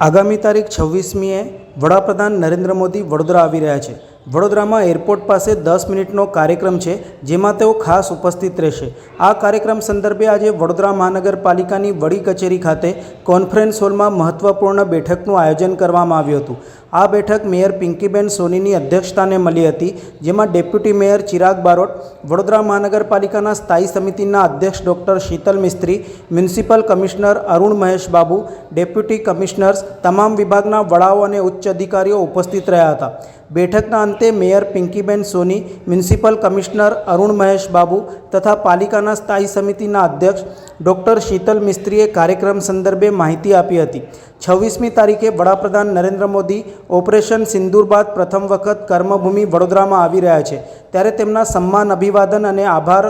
આગામી તારીખ છવ્વીસમીએ વડાપ્રધાન નરેન્દ્ર મોદી વડોદરા આવી રહ્યા છે. વડોદરામાં એરપોર્ટ પાસે દસ મિનિટનો કાર્યક્રમ છે, જેમાં તેઓ ખાસ ઉપસ્થિત રહેશે. આ કાર્યક્રમ સંદર્ભે આજે વડોદરા મહાનગરપાલિકાની વડી કચેરી ખાતે કોન્ફરન્સ હોલમાં મહત્વપૂર્ણ બેઠકનું આયોજન કરવામાં આવ્યું હતું. આ બેઠક મેયર પિંકીબેન સોનીની અધ્યક્ષતાને મળી હતી, જેમાં ડેપ્યુટી મેયર ચિરાગ બારોટ, વડોદરા મહાનગરપાલિકાના સ્થાયી સમિતિના અધ્યક્ષ doctor Sheetal Mistry, municipal commissioner Arun Mahesh Babu deputy commissioners, તમામ વિભાગના વડાઓ અને ઉચ્ચ અધિકારીઓ ઉપસ્થિત રહ્યા હતા. બેઠકના અંતે mayor Pinkiben Soni, municipal commissioner Arun Mahesh Babu તથા પાલિકાના સ્થાયી સમિતિના અધ્યક્ષ ડૉક્ટર શીતલ મિસ્ત્રીએ કાર્યક્રમ સંદર્ભે માહિતી આપી હતી. છવ્વીસમી તારીખે વડાપ્રધાન નરેન્દ્ર મોદી ઓપરેશન સિંદૂર બાદ પ્રથમ વખત કર્મભૂમિ વડોદરામાં આવી રહ્યા છે. ત્યારે તેમના સન્માન, અભિવાદન અને આભાર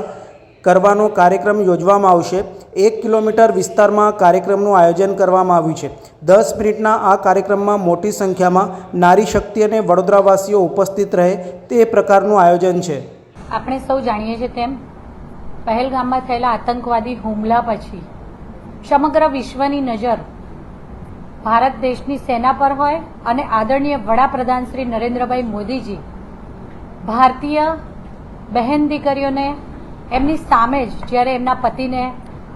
કરવાનો કાર્યક્રમ યોજવામાં આવશે. એક કિલોમીટર વિસ્તારમાં કાર્યક્રમનું આયોજન કરવામાં આવ્યું છે. દસ મિનિટના આ કાર્યક્રમમાં મોટી સંખ્યામાં નારી શક્તિ અને વડોદરાવાસીઓ ઉપસ્થિત રહે તે પ્રકારનું આયોજન છે. આપણે સૌ જાણીએ છીએ તેમ, પહેલગામમાં થયેલા આતંકવાદી હુમલા પછી સમગ્ર વિશ્વની નજર ભારત દેશની સેના પર હોય અને આદરણીય વડાપ્રધાન શ્રી નરેન્દ્રભાઈ મોદીજી ભારતીય બહેન દીકરીઓને એમની સામે જ જ્યારે એમના પતિને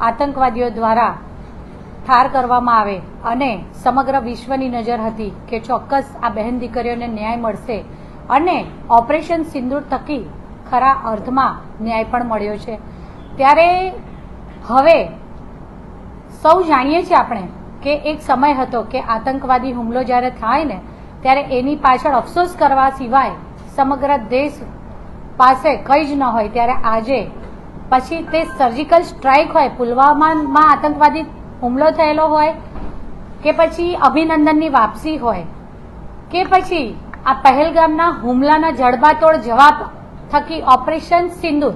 આતંકવાદીઓ દ્વારા ઠાર કરવામાં આવે અને સમગ્ર વિશ્વની નજર હતી કે ચોક્કસ આ બહેન દીકરીઓને ન્યાય મળશે અને ઓપરેશન સિંદૂર થકી ખરા અર્થમાં ન્યાય પણ મળ્યો છે. ત્યારે હવે સૌ જાણીએ છીએ આપણે કે એક સમય હતો કે આતંકવાદી હુમલો જ્યારે થાય ને, ત્યારે એની પાછળ અફસોસ કરવા સિવાય સમગ્ર દેશ પાસે કંઈ જ ન હોય. ત્યારે આજે પછી તે સર્જિકલ સ્ટ્રાઇક હોય, પુલવામામાં આતંકવાદી હુમલો થયેલો હોય, કે પછી અભિનંદનની વાપસી હોય, કે પછી આ પહેલગામના હુમલાના જડબાતોડ જવાબ થકી ઓપરેશન સિંદુર.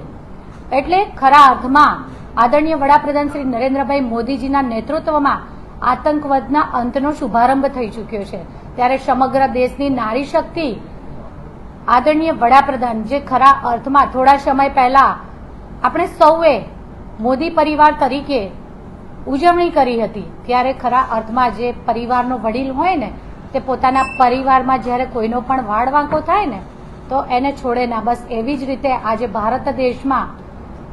એટલે ખરા અર્થમાં આદરણીય વડાપ્રધાન શ્રી નરેન્દ્રભાઈ મોદીજીના નેતૃત્વમાં આતંકવાદના અંતનો શુભારંભ થઈ ચૂક્યો છે. ત્યારે સમગ્ર દેશની નારી શક્તિ આદરણીય વડાપ્રધાન, જે ખરા અર્થમાં થોડા સમય પહેલા આપણે સૌએ મોદી પરિવાર તરીકે ઉજવણી કરી હતી. ત્યારે ખરા અર્થમાં જે પરિવારનો વડીલ હોય ને, તે પોતાના પરિવારમાં જ્યારે કોઈનો પણ વાળ વાંકો થાય ને, તો એને છોડે ના. બસ એવી જ રીતે આજે ભારત દેશમાં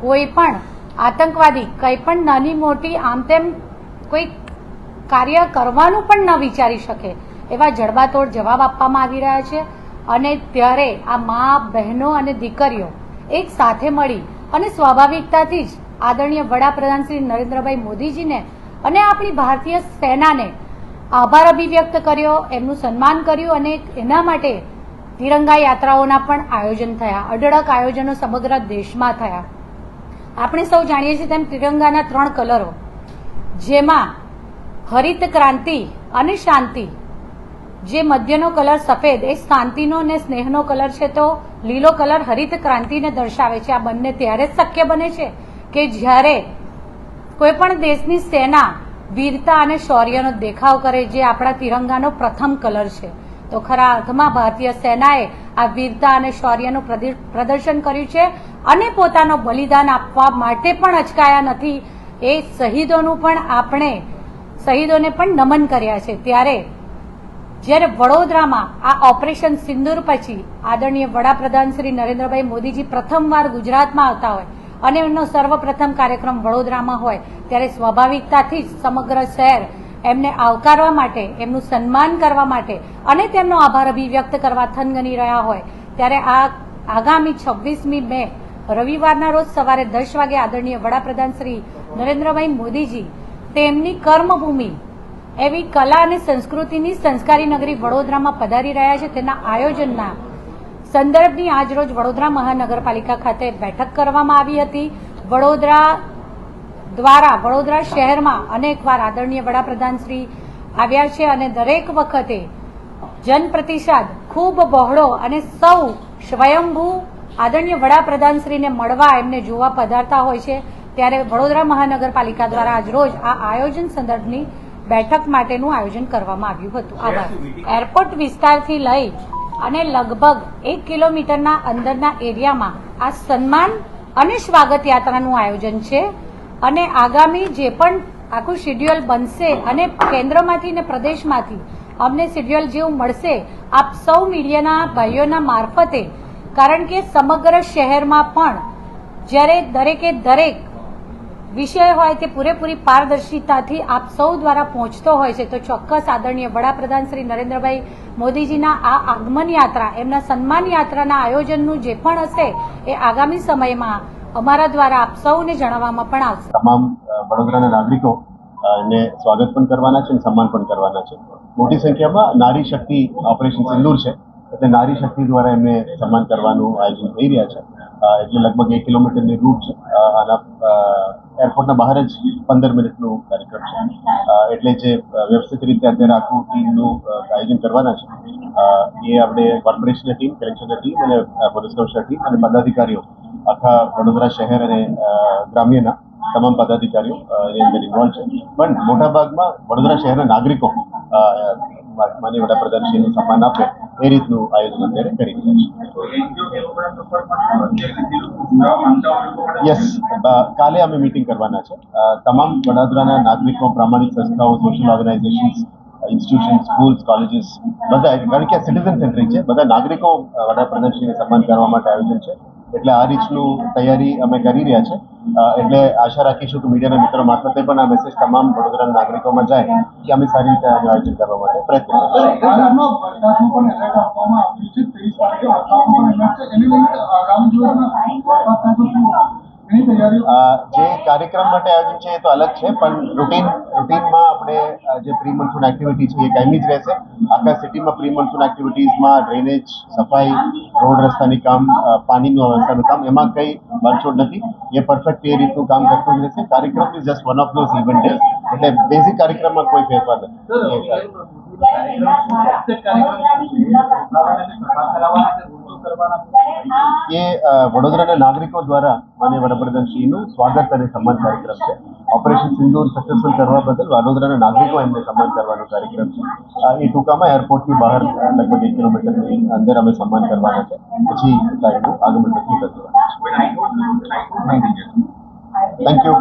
કોઈ પણ આતંકવાદી, કંઈ પણ નાની મોટી આમ તેમ કોઈ કાર્ય કરવાનું પણ ન વિચારી શકે, એવા જડબાતોડ જવાબ આપવામાં આવી રહ્યા છે. અને ત્યારે આ મા, બહેનો અને દીકરીઓ એક સાથે મળી અને સ્વાભાવિકતાથી જ આદરણીય વડાપ્રધાન શ્રી નરેન્દ્રભાઈ મોદીજીને અને આપણી ભારતીય સેનાને આભાર અભિવ્યક્ત કર્યો, એમનું સન્માન કર્યું અને એના માટે તિરંગા યાત્રાઓના પણ આયોજન થયા, અઢળક આયોજનો સમગ્ર દેશમાં થયા. આપણે સૌ જાણીએ છીએ તેમ તિરંગાના ત્રણ કલરો, જેમાં હરિત ક્રાંતિ અને શાંતિ જે મધ્યનો કલર સફેદ, એ શાંતિનો અને સ્નેહનો કલર છે તો લીલો કલર હરિત ક્રાંતિને દર્શાવે છે. આ બંને ત્યારે જ શક્ય બને છે કે જ્યારે કોઈ પણ દેશની સેના વીરતા અને શૌર્યનો દેખાવ કરે જે આપણા તિરંગાનો પ્રથમ કલર છે. તો ખરા અર્થમાં ભારતીય સેનાએ આ વીરતા અને શૌર્યનું પ્રદર્શન કર્યું છે અને પોતાનું બલિદાન આપવા માટે પણ અચકાયા નથી. એ શહીદોનું પણ આપણે, શહીદોને પણ નમન કર્યા છે. ત્યારે જ્યારે વડોદરામાં આ ઓપરેશન સિંદૂર પછી આદરણીય વડાપ્રધાન શ્રી નરેન્દ્રભાઈ મોદીજી પ્રથમવાર ગુજરાતમાં આવતા હોય અને એમનો સર્વપ્રથમ કાર્યક્રમ વડોદરામાં હોય, ત્યારે સ્વાભાવિકતાથી જ સમગ્ર શહેર એમને આવકારવા માટે, એમનું સન્માન કરવા માટે અને તેમનો આભાર અભિવ્યક્ત કરવા થનગની રહ્યા હોય. ત્યારે આ આગામી છવ્વીસમી મે, રવિવારના રોજ સવારે દસ વાગે આદરણીય વડાપ્રધાન શ્રી નરેન્દ્રભાઈ મોદીજી તેમની કર્મભૂમિ એવી કલા અને સંસ્કૃતિની સંસ્કારી નગરી વડોદરામાં પધારી રહ્યા છે. તેના આયોજનના સંદર્ભની આજરોજ વડોદરા મહાનગરપાલિકા ખાતે બેઠક કરવામાં આવી હતી. વડોદરા દ્વારા વડોદરા શહેરમાં અનેકવાર આદરણીય વડાપ્રધાન શ્રી આવ્યા છે અને દરેક વખતે જનપ્રતિસાદ ખૂબ બહોળો અને સૌ સ્વયંભૂ આદરણીય વડાપ્રધાનશ્રીને મળવા એમને જોવા પધારતા હોય છે. ત્યારે વડોદરા મહાનગરપાલિકા દ્વારા આજરોજ આ આયોજન સંદર્ભની બેઠક માટેનું આયોજન કરવામાં આવ્યું હતું. આભાર. એરપોર્ટ વિસ્તારથી લઈ અને લગભગ એક કિલોમીટરના અંદરના એરિયામાં આ સન્માન અને સ્વાગત યાત્રાનું આયોજન છે. અને આગામી જે પણ આખું શિડ્યુઅલ બનશે અને કેન્દ્રમાંથી ને પ્રદેશમાંથી અમને શેડ્યુલ જેવું મળશે આપ સૌ મીડિયાના ભાઈઓના મારફતે કારણ કે સમગ્ર શહેરમાં પણ જ્યારે દરેકે દરેક વિષય હોય તે પૂરેપૂરી પારદર્શિતાથી આપ સૌ દ્વારા પહોંચતો હોય છે, તો ચોક્કસ આદરણીય વડાપ્રધાન શ્રી નરેન્દ્રભાઈ મોદીજીના આ આગમન યાત્રા, એમના સન્માન યાત્રાના આયોજનનું જે પણ હશે, એ આગામી સમયમાં અમારા દ્વારા આપ સૌને જણાવવામાં પણ આવશે. તમામ વડોદરાના નાગરિકો ને સ્વાગત પણ કરવાના છે અને સન્માન પણ કરવાના છે. મોટી સંખ્યામાં નારી શક્તિ ઓપરેશન સિંદૂર છે, એટલે નારી શક્તિ દ્વારા એમને સન્માન કરવાનું આયોજન થઈ રહ્યા છે. એટલે લગભગ એક કિલોમીટરની રૂટ છે આના એરપોર્ટના બહાર જ પંદર મિનિટનો કાર્યક્રમ છે. એટલે જે વ્યવસ્થિત રીતે અત્યારે આખું ટીમનું આયોજન કરવાના છે. એ આપણે કોર્પોરેશનની ટીમ કલેક્શનની ટીમ અને પોલીસ કમિશનર ટીમ અને પદાધિકારીઓ આખા વડોદરા શહેર અને ગ્રામ્યના તમામ પદાધિકારીઓ એની અંદર ઇન્વોલ્વ છે. પણ મોટાભાગમાં વડોદરા શહેરના નાગરિકો અ, મા- માનનીય વડાપ્રધાનશ્રીનું સન્માન આપે એ રીતનું આયોજન અત્યારે કરી રહ્યા છે. યસ કાલે અમે મીટિંગ કરવાના છે. તમામ વડોદરાના નાગરિકો પ્રામાણિક સંસ્થાઓ social organisations institution schools colleges બધા કારણ કે સિટીઝન સેન્ટ્રિક છે બધા નાગરિકો વડાપ્રધાનશ્રીને સન્માન કરવા માટે આયોજન છે. એટલે આ રીતનું તૈયારી અમે કરી રહ્યા છે. અ, એટલે આશા રાખીશું કે મીડિયાના મિત્રો મારફતે પણ આ મેસેજ તમામ વડોદરાના નાગરિકોમાં જાય કે અમે સારી રીતે આનું આયોજન કરવા માટે પ્રયત્ન કરીશું જે કાર્યક્રમ માટે આયોજન છે એ તો અલગ છે પણ રૂટીન રૂટીનમાં આપણે જે પ્રી મોન્સૂન એક્ટિવિટી છે એ કાયમી જ રહેશે. આખા સિટીમાં પ્રી મોન્સૂન એક્ટિવિટીઝમાં ડ્રેનેજ સફાઈ રોડ રસ્તાની કામ પાણીનું વ્યવસ્થાનું કામ એમાં કંઈ બાંધછોડ નથી. એ પરફેક્ટ એ રીતનું કામ કરતું જ રહેશે. કાર્યક્રમ is just one of those event એટલે બેઝિક કાર્યક્રમમાં કોઈ ફેરફાર નથી. એ વડોદરાના નાગરિકો દ્વારા માન્ય વડાપ્રધાનશ્રીનું સ્વાગત અને સન્માન કાર્યક્રમ છે. ઓપરેશન સિંદૂર સક્સેસફુલ કરવા બદલ વડોદરાના નાગરિકો એમને સન્માન કરવાનો કાર્યક્રમ છે. એ ટૂંકામાં એરપોર્ટથી બહાર લગભગ એક કિલોમીટરની અંદર અમે સન્માન કરવાના છે. પછી સાહેબનું આગમન નક્કી કરવાનું થેન્ક યુ